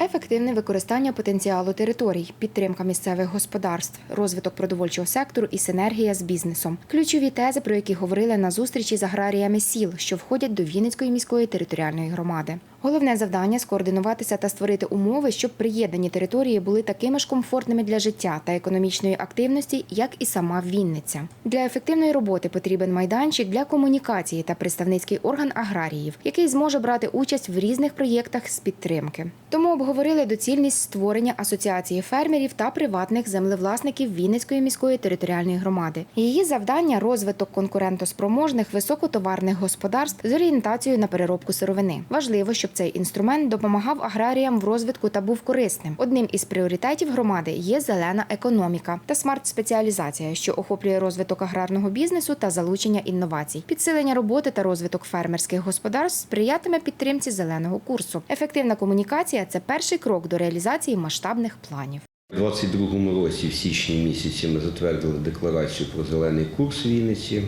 Ефективне використання потенціалу територій, підтримка місцевих господарств, розвиток продовольчого сектору і синергія з бізнесом. Ключові тези, про які говорили на зустрічі з аграріями сіл, що входять до Вінницької міської територіальної громади. Головне завдання скоординуватися та створити умови, щоб приєднані території були такими ж комфортними для життя та економічної активності, як і сама Вінниця. Для ефективної роботи потрібен майданчик для комунікації та представницький орган аграріїв, який зможе брати участь в різних проєктах з підтримки. Тому обговорили доцільність створення асоціації фермерів та приватних землевласників Вінницької міської територіальної громади. Її завдання розвиток конкурентоспроможних високотоварних господарств з орієнтацією на переробку сировини. Важливо, щоб цей інструмент допомагав аграріям в розвитку та був корисним. Одним із пріоритетів громади є зелена економіка та смарт-спеціалізація, що охоплює розвиток аграрного бізнесу та залучення інновацій. Підсилення роботи та розвиток фермерських господарств сприятиме підтримці зеленого курсу. Ефективна комунікація це перший крок до реалізації масштабних планів. У 2022 році, в січні місяці, ми затвердили декларацію про зелений курс Вінниці.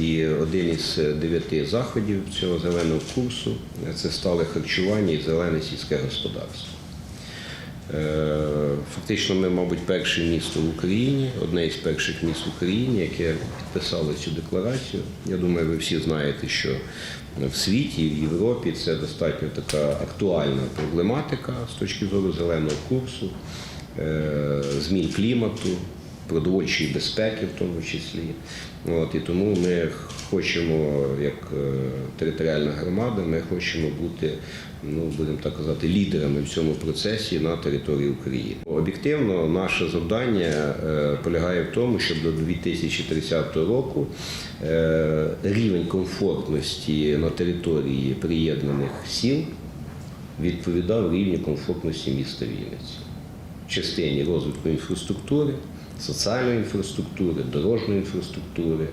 І один із дев'яти заходів цього зеленого курсу це стале харчування і зелене сільське господарство. Е, Фактично, ми, мабуть, перше місто в Україні, одне із перших міст в Україні, яке підписало цю декларацію. Я думаю, ви всі знаєте, що в світі, в Європі це достатньо така актуальна проблематика з точки зору зеленого курсу, е, змін клімату, продовольчої безпеки, в тому числі. От, і тому ми хочемо, як е, територіальна громада, ми хочемо бути, ну будемо так казати, лідерами в цьому процесі на території України. Об'єктивно, наше завдання е, полягає в тому, щоб до 2030 року е, рівень комфортності на території приєднаних сіл відповідав рівню комфортності міста Вінниці частині розвитку інфраструктури, соціальної інфраструктури, дорожньої інфраструктури,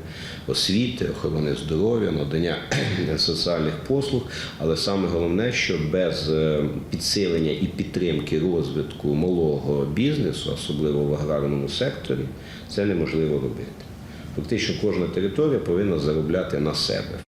освіти, охорони здоров'я, надання соціальних послуг. Але саме головне, що без е, підсилення і підтримки розвитку малого бізнесу, особливо в аграрному секторі, це неможливо робити. Фактично кожна територія повинна заробляти на себе.